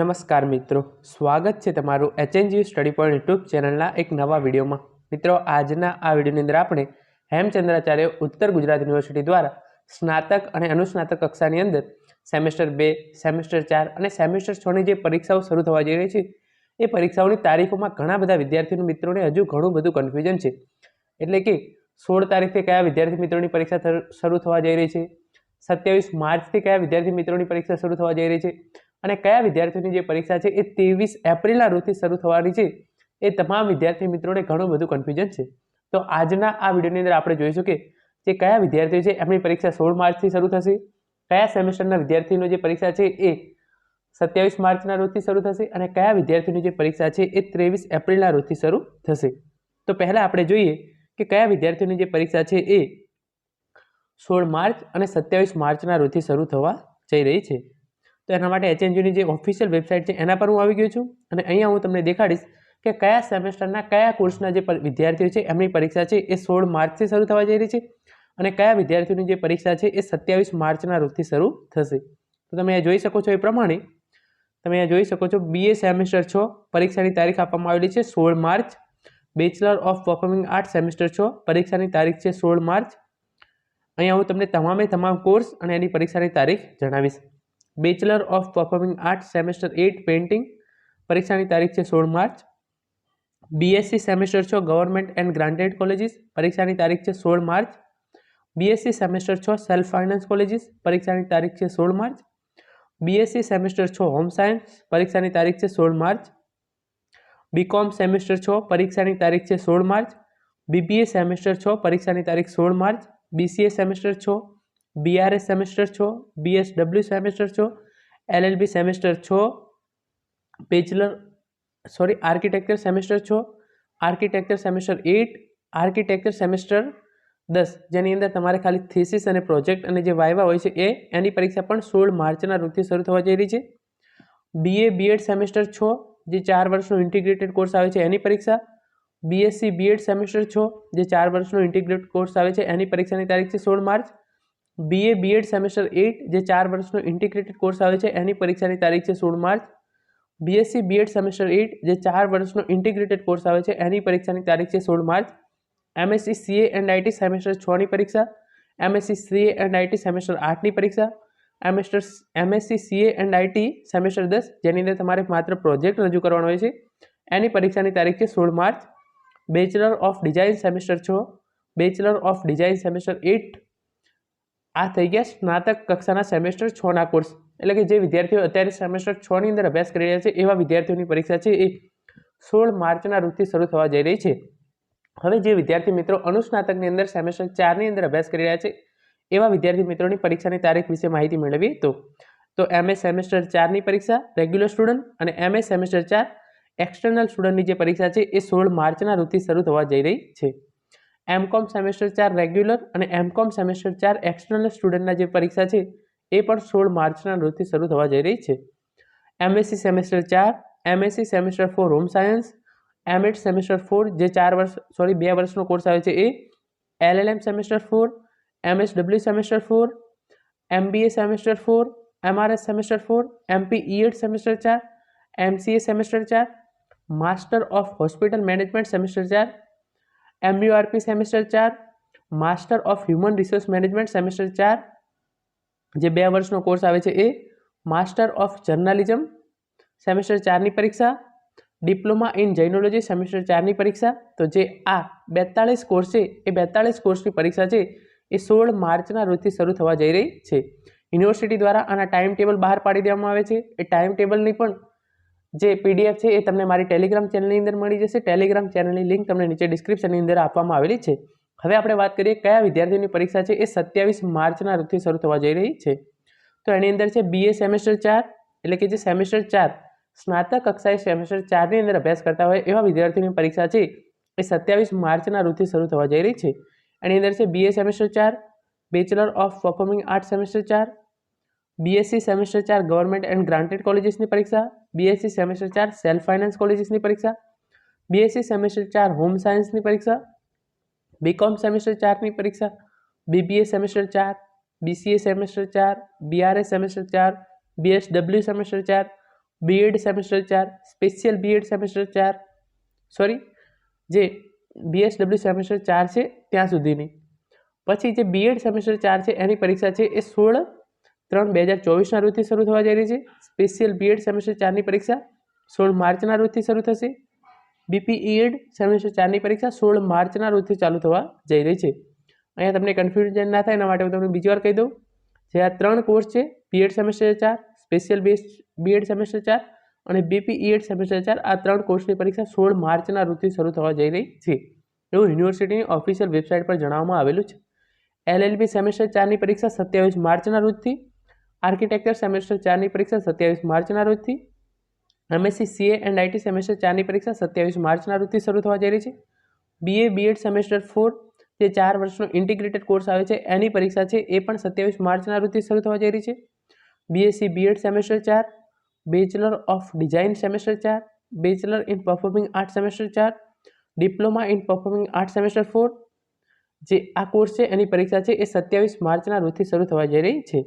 નમસ્કાર મિત્રો, સ્વાગત છે તમારું એચએનજી સ્ટડી પોઈન્ટ યુટ્યુબ ચેનલના એક નવા વિડીયોમાં. મિત્રો, આજના આ વિડીયોની અંદર આપણે હેમચંદ્રાચાર્ય ઉત્તર ગુજરાત યુનિવર્સિટી દ્વારા સ્નાતક અને અનુસ્નાતક કક્ષાની અંદર સેમેસ્ટર બે, સેમેસ્ટર ચાર અને સેમેસ્ટર છની જે પરીક્ષાઓ શરૂ થવા જઈ રહી છે, એ પરીક્ષાઓની તારીખોમાં ઘણા બધા વિદ્યાર્થીઓ મિત્રોને હજુ ઘણું બધું કન્ફ્યુઝન છે. એટલે કે સોળ તારીખથી કયા વિદ્યાર્થી મિત્રોની પરીક્ષા શરૂ થવા જઈ રહી છે? સત્યાવીસ માર્ચથી કયા વિદ્યાર્થી મિત્રોની પરીક્ષા શરૂ થવા જઈ રહી છે? અને કયા વિદ્યાર્થીઓની જે પરીક્ષા છે એ ત્રેવીસ એપ્રિલના રોજથી શરૂ થવાની છે, એ તમામ વિદ્યાર્થી મિત્રોને ઘણું બધું કન્ફ્યુઝન છે. તો આજના આ વિડીયોની અંદર આપણે જોઈશું કે જે કયા વિદ્યાર્થીઓ છે એમની પરીક્ષા સોળ માર્ચથી શરૂ થશે, કયા સેમેસ્ટરના વિદ્યાર્થીઓની જે પરીક્ષા છે એ સત્યાવીસ માર્ચના રોજથી શરૂ થશે અને કયા વિદ્યાર્થીઓની જે પરીક્ષા છે એ ત્રેવીસ એપ્રિલના રોજથી શરૂ થશે. તો પહેલાં આપણે જોઈએ કે કયા વિદ્યાર્થીઓની જે પરીક્ષા છે એ સોળ માર્ચ અને સત્યાવીસ માર્ચના રોજથી શરૂ થવા જઈ રહી છે. તો એના માટે એચએનજીની જે ઓફિશિયલ વેબસાઇટ છે, એના પર હું આવી ગયો છું. અને અહીંયા હું તમને દેખાડીશ કે કયા સેમેસ્ટરના કયા કોર્સના જે વિદ્યાર્થીઓ છે, એમની પરીક્ષા છે, એ સોળ માર્ચથી શરૂ થવા જઈ રહી છે અને કયા વિદ્યાર્થીઓની જે પરીક્ષા છે, એ સત્યાવીસ માર્ચના રોજથી શરૂ થશે. તો તમે જોઈ શકો છો એ પ્રમાણે, તમે અહીંયા જોઈ શકો છો બીએ સેમેસ્ટર છો, પરીક્ષાની તારીખ આપવામાં આવેલી છે સોળ March bachelor of performing art semester છો, પરીક્ષાની તારીખ છે સોળ માર્ચ. અહીંયા હું તમને તમામે તમામ કોર્સ અને એની પરીક્ષાની તારીખ જણાવીશ. Bachelor of performing art semester eight painting પરીક્ષાની તારીખ છે સોળ માર્ચ બીએસસી સેમેસ્ટર છ ગવર્મેન્ટ એન્ડ ગ્રાન્ટેડ કોલેજીસ પરીક્ષાની તારીખ છે સોળ માર્ચ બીએસસી સેમેસ્ટર છ સેલ્ફ ફાઇનાન્સ કોલેજીસ પરીક્ષાની તારીખ છે સોળ માર્ચ બીએસસી સેમેસ્ટર છ હોમ સાયન્સ પરીક્ષાની તારીખ છે સોળ માર્ચ બીકોમ સેમેસ્ટર છ પરીક્ષાની તારીખ છે સોળ માર્ચ બીબીએ સેમેસ્ટર છ પરીક્ષાની તારીખ સોળ માર્ચ બીસીએ સેમેસ્ટર છ બીઆરએસ સેમેસ્ટર છ બીએસડબલ્યુ સેમેસ્ટર છો એલએલબી સેમેસ્ટર છો બેચલર સોરી આર્કિટેક્ચર સેમેસ્ટર છો architecture semester eight architecture semester દસ. જેની અંદર તમારે ખાલી થીસીસ અને પ્રોજેક્ટ અને જે વાયવા હોય છે એ, એની પરીક્ષા પણ સોળ માર્ચના રોજથી શરૂ થવા જઈ રહી છે. બીએ બીએડ સેમેસ્ટર છો, જે ચાર વર્ષનો ઇન્ટિગ્રેટેડ કોર્સ આવે છે એની પરીક્ષા. બીએસસી બીએડ સેમેસ્ટર છો, જે ચાર વર્ષનો ઇન્ટિગ્રેટેડ કોર્સ આવે છે એની પરીક્ષાની તારીખ છે સોળ March. BA BEd semester eight જે ચાર વર્ષનો ઇન્ટિગ્રેટેડ કોર્સ આવે છે, એની પરીક્ષાની તારીખ છે સોળ March. BSc BEd semester eight જે ચાર વર્ષનો ઇન્ટિગ્રેટેડ કોર્સ આવે છે, એની પરીક્ષાની તારીખ છે સોળ March. MSc CA and IT semester છની પરીક્ષા. MSc CA and IT semester આઠની પરીક્ષા. Semester MSc CA and IT semester દસ, જેની અંદર તમારે માત્ર પ્રોજેક્ટ રજૂ કરવાનો હોય છે. એની પરીક્ષાની તારીખ છે સોળ March. Bachelor of design semester છ. Bachelor of design semester eight આ થઈ ગયા સ્નાતક કક્ષાના સેમેસ્ટર છના કોર્સ એટલે કે જે વિદ્યાર્થીઓ અત્યારે સેમેસ્ટર છની અંદર અભ્યાસ કરી રહ્યા છે, એવા વિદ્યાર્થીઓની પરીક્ષા છે એ સોળ માર્ચના રોજથી શરૂ થવા જઈ રહી છે. હવે જે વિદ્યાર્થી મિત્રો અનુસ્નાતકની અંદર સેમેસ્ટર ચારની અંદર અભ્યાસ કરી રહ્યા છે, એવા વિદ્યાર્થી મિત્રોની પરીક્ષાની તારીખ વિશે માહિતી મેળવી તો તો એમએ સેમેસ્ટર ચારની પરીક્ષા, રેગ્યુલર સ્ટુડન્ટ અને એમએ સેમેસ્ટર ચાર, એક્સટર્નલ સ્ટુડન્ટની જે પરીક્ષા છે એ સોળ માર્ચના રોજથી શરૂ થવા જઈ રહી છે. એમકોમ સેમેસ્ટર ચાર રેગ્યુલર અને એમકોમ સેમેસ્ટર ચાર એક્સટર્નલ સ્ટુડન્ટના જે પરીક્ષા છે, એ પણ સોળ માર્ચના રોજથી શરૂ થવા જઈ રહી છે. એમએસસી સેમેસ્ટર ચાર MSc semester four home science MEd semester four જે ચાર વર્ષ સોરી બે વર્ષનો કોર્સ આવે છે એ LLM semester four MSW semester four MBA semester four MRS semester four MPEd semester ચાર એમસીએ સેમેસ્ટર ચાર master of hospital management semester ચાર એમયુઆરપી સેમેસ્ટર ચાર master of human resource management semester ચાર, જે બે વર્ષનો કોર્સ આવે છે એ માસ્ટર ઓફ જર્નાલિઝમ સેમેસ્ટર ચારની પરીક્ષા ડિપ્લોમા ઇન જૈનોલોજી સેમેસ્ટર ચારની પરીક્ષા, તો જે આ બેતાળીસ કોર્સ છે, એ બેતાળીસ કોર્સની પરીક્ષા છે, એ સોળ માર્ચના રોજથી શરૂ થવા જઈ રહી છે. યુનિવર્સિટી દ્વારા આના ટાઈમ ટેબલ બહાર પાડી દેવામાં આવે છે. એ ટાઈમ ટેબલની પણ જે પીડીએફ છે એ તમને મારી ટેલિગ્રામ ચેનલની અંદર મળી જશે. ટેલિગ્રામ ચેનલની લિંક તમને નીચે ડિસ્ક્રિપ્શનની અંદર આપવામાં આવેલી છે. હવે આપણે વાત કરીએ કયા વિદ્યાર્થીઓની પરીક્ષા છે એ સત્યાવીસ માર્ચના રોજથી શરૂ થવા જઈ રહી છે. તો એની અંદર છે બીએ સેમેસ્ટર ચાર, એટલે કે જે સેમેસ્ટર ચાર, સ્નાતક કક્ષાએ સેમેસ્ટર ચારની અંદર અભ્યાસ કરતા હોય એવા વિદ્યાર્થીઓની પરીક્ષા છે એ સત્યાવીસ માર્ચના રોજથી શરૂ થવા જઈ રહી છે. એની અંદર છે બીએ સેમેસ્ટર ચાર bachelor of performing art semester ચાર બીએસસી સેમેસ્ટર ચાર ગવર્મેન્ટ એન્ડ ગ્રાન્ટેડ કોલેજીસની પરીક્ષા બીએસસી સેમેસ્ટર ચાર સેલ્ફ ફાઇનાન્સ કોલેજીસની પરીક્ષા બીએસસી સેમેસ્ટર ચાર હોમ સાયન્સની પરીક્ષા બીકોમ સેમેસ્ટર ચારની પરીક્ષા બીબીએ સેમેસ્ટર ચાર બીસીએ સેમેસ્ટર ચાર બીઆરએસ સેમેસ્ટર ચાર બીએસડબલ્યુ સેમેસ્ટર ચાર બીએડ સેમેસ્ટર ચાર સ્પેશિયલ બીએડ સેમેસ્ટર ચાર સોરી જે બીએસડબલ્યુ સેમેસ્ટર ચાર છે ત્યાં સુધીની પછી જે બીએડ સેમેસ્ટર ચાર છે એની પરીક્ષા છે એ સોળ ત્રણ બે હજાર ચોવીસના રોજથી શરૂ થવા જઈ રહી છે. સ્પેશિયલ બીએડ સેમેસ્ટર ચારની પરીક્ષા સોળ માર્ચના રોજથી શરૂ થશે. બીપીઈએડ સેમેસ્ટર ચારની પરીક્ષા સોળ માર્ચના રોજથી ચાલુ થવા જઈ રહી છે. અહીંયા તમને કન્ફ્યુઝન ના થાય, એના માટે હું તમને બીજી વાર કહી દઉં. જે આ ત્રણ કોર્સ છે બીએડ સેમેસ્ટર ચાર સ્પેશિયલ બેસ્ટ બીએડ સેમેસ્ટર ચાર અને બીપીઈએડ સેમેસ્ટર ચાર, આ ત્રણ કોર્સની પરીક્ષા સોળ માર્ચના રોજથી શરૂ થવા જઈ રહી છે. એવું યુનિવર્સિટીની ઓફિશિયલ વેબસાઇટ પર જણાવવામાં આવેલું છે. એલએલબી સેમેસ્ટર ચારની પરીક્ષા સત્યાવીસ માર્ચના રોજથી આર્કિટેક્ચર સેમેસ્ટર ચારની પરીક્ષા સત્યાવીસ માર્ચના રોજથી. MSc CA and IT semester ચારની પરીક્ષા સત્યાવીસ માર્ચના રોજથી શરૂ થવા જઈ રહી છે. બીએ બીએડ સેમેસ્ટર ફોર જે ચાર વર્ષનો ઇન્ટિગ્રેટેડ કોર્સ આવે છે, એની પરીક્ષા છે, એ પણ સત્યાવીસ માર્ચના રોજથી શરૂ થવા જઈ રહી છે. બીએસસી બીએડ સેમેસ્ટર ચાર બેચલર ઓફ ડિઝાઇન સેમેસ્ટર ચાર bachelor in performing art semester ચાર diploma in performing art semester four જે આ કોર્સ છે, એની પરીક્ષા છે, એ સત્યાવીસ માર્ચના રોજથી શરૂ થવા જઈ રહી છે.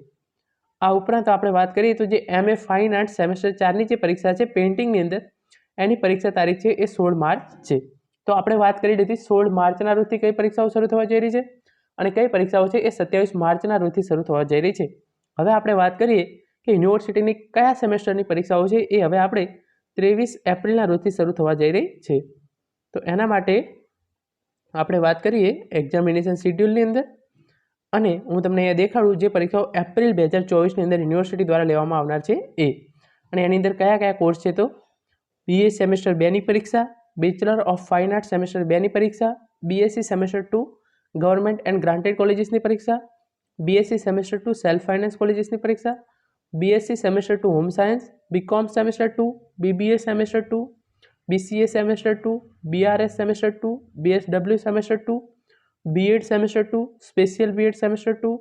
આ ઉપરાંત આપણે વાત કરીએ તો જે M A fine art semester ચારની જે પરીક્ષા છે પેઇન્ટિંગની અંદર, એની પરીક્ષા તારીખ છે એ સોળ માર્ચ છે. તો આપણે વાત કરી લીધી સોળ માર્ચના રોજથી કઈ પરીક્ષાઓ શરૂ થવા જઈ રહી છે અને કઈ પરીક્ષાઓ છે એ સત્યાવીસ માર્ચના રોજથી શરૂ થવા જઈ રહી છે. હવે આપણે વાત કરીએ કે યુનિવર્સિટીની કયા સેમેસ્ટરની પરીક્ષાઓ છે એ હવે આપણે ત્રેવીસ એપ્રિલના રોજથી શરૂ થવા જઈ રહી છે. તો એના માટે આપણે વાત કરીએ એક્ઝામિનેશન શિડ્યુલની અંદર. અને હું તમને અહીંયા દેખાડું જે પરીક્ષાઓ એપ્રિલ બે હજાર ચોવીસની અંદર યુનિવર્સિટી દ્વારા લેવામાં આવનાર છે એ. અને એની અંદર કયા કયા કોર્સ છે તો? બીએ સેમેસ્ટર બેની પરીક્ષા bachelor of fine art semester બેની પરીક્ષા BSc semester two government and granted કોલેજીસની પરીક્ષા BSc semester two self finance કોલેજીસની પરીક્ષા BSc semester two home science BCom semester two BBA semester two BCA semester two BRS semester two BSW semester two BEd semester two special BEd semester two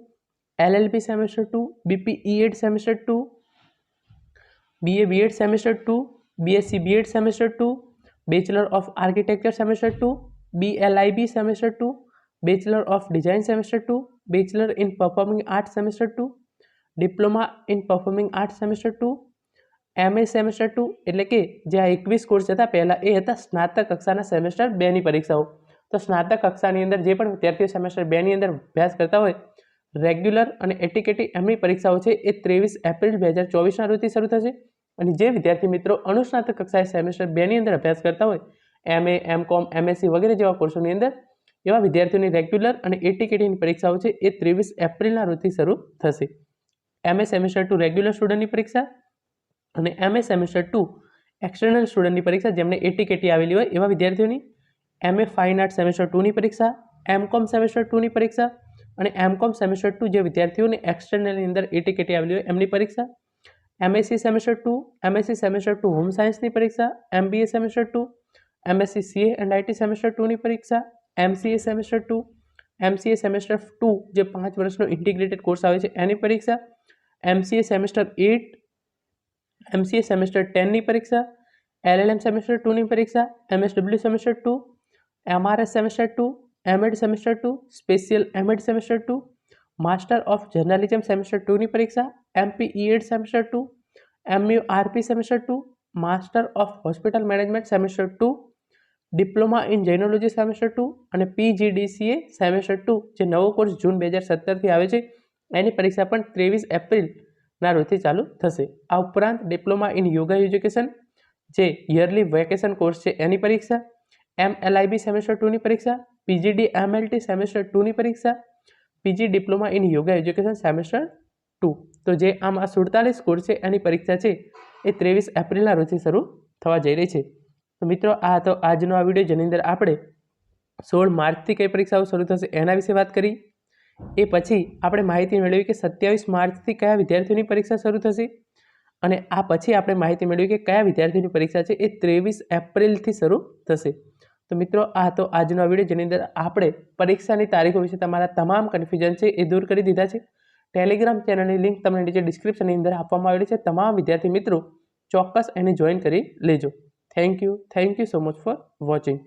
LLB semester two BPEd semester two BA BEd semester two BSc BEd semester two bachelor of architecture semester two BLib semester two bachelor of design semester two bachelor in performing art semester two diploma in performing art semester two MA semester two એટલે કે જે આ એકવીસ course હતા પહેલાં એ હતા સ્નાતક કક્ષાના સેમેસ્ટર બેની પરીક્ષાઓ તો સ્નાતક કક્ષાની અંદર જે પણ વિદ્યાર્થીઓ સેમેસ્ટર બેની અંદર અભ્યાસ કરતા હોય, રેગ્યુલર અને એટીકેટી એમની પરીક્ષાઓ છે એ ત્રેવીસ એપ્રિલ બે હજાર ચોવીસના રોજથી શરૂ થશે. અને જે વિદ્યાર્થી મિત્રો અનુસ્નાતક કક્ષાએ સેમેસ્ટર બેની અંદર અભ્યાસ કરતા હોય, એમએ એમ કોમ એમએસસી વગેરે જેવા કોર્સોની અંદર, એવા વિદ્યાર્થીઓની રેગ્યુલર અને એટીકેટીની પરીક્ષાઓ છે એ ત્રેવીસ એપ્રિલના રોજથી શરૂ થશે. એમએ સેમેસ્ટર ટુ રેગ્યુલર સ્ટુડન્ટની પરીક્ષા અને એમએ સેમેસ્ટર ટુ એક્સટર્નલ સ્ટુડન્ટની પરીક્ષા જેમને એટીકેટી આવેલી હોય એવા વિદ્યાર્થીઓની એમએ ફાઇન આર્ટ સેમેસ્ટર ટુની પરીક્ષા એમ કોમ સેમેસ્ટર ટુની પરીક્ષા અને એમ કોમ સેમેસ્ટર ટુ જે વિદ્યાર્થીઓને એક્સટર્નલની અંદર એટીકેટી આવેલી હોય એમની પરીક્ષા MSc semester two MSc semester two home સાયન્સની પરીક્ષા MBA semester two MSc CA and IT semester ટુની પરીક્ષા MCA semester two MCA semester two જે પાંચ વર્ષનો ઇન્ટિગ્રેટેડ કોર્સ આવે છે એની પરીક્ષા MCA semester eight MCA semester ટેનની પરીક્ષા એલએલએમ સેમેસ્ટર ટુની પરીક્ષા MSW semester two MRS semester two MEd semester two special MEd semester two master of journalism semester ટુની પરીક્ષા MPEd semester two MURP semester two master of hospital management semester two diploma in Jainology semester two અને PGDCA semester two જે નવો course જૂન બે હજાર સત્તરથી આવે છે, એની પરીક્ષા પણ ત્રેવીસ એપ્રિલના રોજથી ચાલુ થશે. આ ઉપરાંત ડિપ્લોમા ઇન યોગા એજ્યુકેશન જે યરલી વેકેશન કોર્સ છે, એની પરીક્ષા એમ એલઆઈબી સેમેસ્ટર ટુની પરીક્ષા પીજીડી એમએલટી સેમેસ્ટર ટુની પરીક્ષા, PG diploma in yoga education semester two. તો જે આમ આ સુડતાલીસ કોર્સ છે, એની પરીક્ષા છે, એ ત્રેવીસ એપ્રિલના રોજથી શરૂ થવા જઈ રહી છે. તો મિત્રો, આ હતો આજનો આ વીડિયો, જેની અંદર આપણે સોળ માર્ચથી કઈ પરીક્ષાઓ શરૂ થશે એના વિશે વાત કરી. એ પછી આપણે માહિતી મેળવી કે સત્યાવીસ માર્ચથી કયા વિદ્યાર્થીઓની પરીક્ષા શરૂ થશે. અને આ પછી આપણે માહિતી મેળવી કે કયા વિદ્યાર્થીઓની પરીક્ષા છે એ ત્રેવીસ એપ્રિલથી શરૂ થશે. તો મિત્રો, આ તો આજનો વીડિયો જેની અંદર આપણે પરીક્ષાની તારીખો વિશે તમારા તમામ કન્ફ્યુઝન છે એ દૂર કરી દીધા છે. ટેલિગ્રામ ચેનલની લિંક તમને નીચે ડિસ્ક્રિપ્શનની અંદર આપવામાં આવેલી છે. તમામ વિદ્યાર્થી મિત્રો, ચોક્કસ એને જોઈન કરી લેજો. Thank you thank you so much for watching